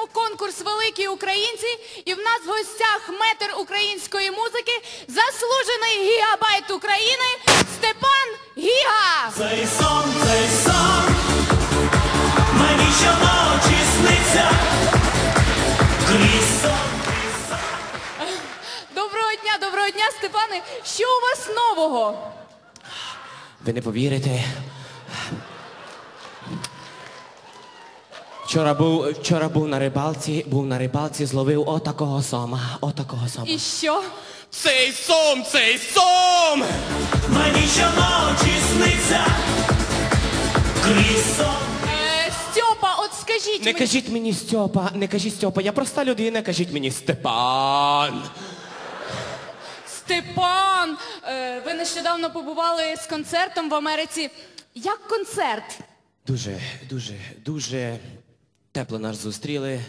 проводимо конкурс Великі українці, і в нас в гостях метр української музики, заслужений гігабайт України Степан Гіга. Цей сон, цей сон, мені щоночі сниться. Крізь сон. Доброго дня, доброго дня, Степане. Що у вас нового? Ви не повірите. Вчора був, вчора був на рибалці, був на рибалці, зловив отакого сома, отакого сома. І що? Цей сом, цей сом! Мені щоночі сниться. Крізь сон. Е, Стьопа, от скажіть Не мені. кажіть мені Стьопа, не кажіть Стьопа, я проста людина, кажіть мені Степан. Степан, е, ви нещодавно побували з концертом в Америці. Як концерт? Дуже, дуже, дуже тепло нас зустріли.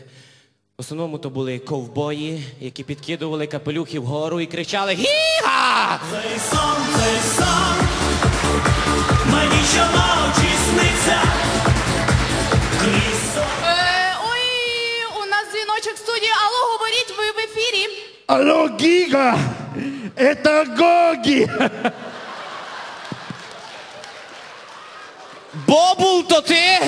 В основному то були ковбої, які підкидували капелюхи вгору і кричали Гіга! Цей сон, цей сон, мені сниться. Крізь сон. Е, ой, у нас дзвіночок в студії. Алло, говоріть, ви в ефірі. Алло, Гига! Это Гоги! Бобул, то ти?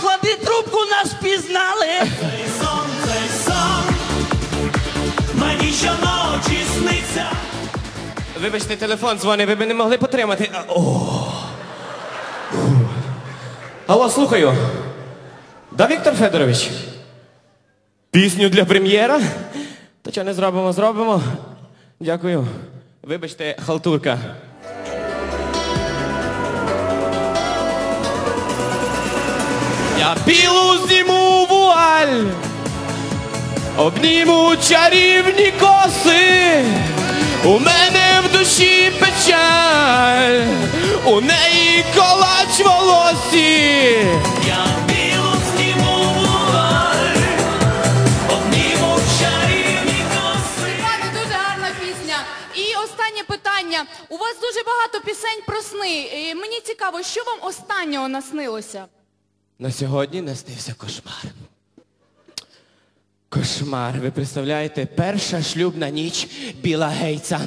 Клади трубку, нас пізнали. Цей сон, цей сон, мені щоночі сниться. Вибачте, телефон дзвонить, ви б не могли потримати. А, О. Алло, слухаю. Да, Віктор Федорович? Пісню для прем'єра? То що не зробимо, зробимо. Дякую. Вибачте, халтурка. Я білу зніму вуаль, обніму чарівні коси. У мене в душі печаль, у неї колач волосі. Я білу зніму вуаль, обніму чарівні коси. Степане, дуже гарна пісня. І останнє питання. У вас дуже багато пісень про сни. Мені цікаво, що вам останнього наснилося? На сьогодні наснився кошмар. Кошмар, ви представляєте, перша шлюбна ніч біла гейця.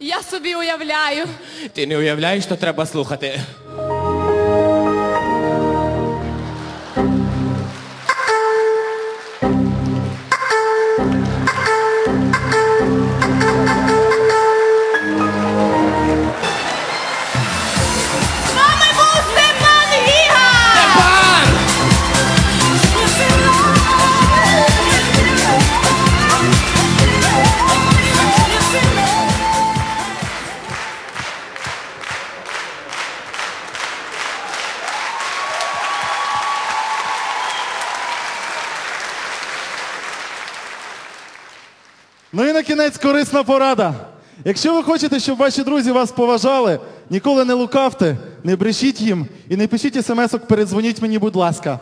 Я собі уявляю. Ти не уявляєш, що треба слухати. Ну і на кінець корисна порада. Якщо ви хочете, щоб ваші друзі вас поважали, ніколи не лукавте, не брешіть їм і не пишіть смс-ок, передзвоніть мені, будь ласка.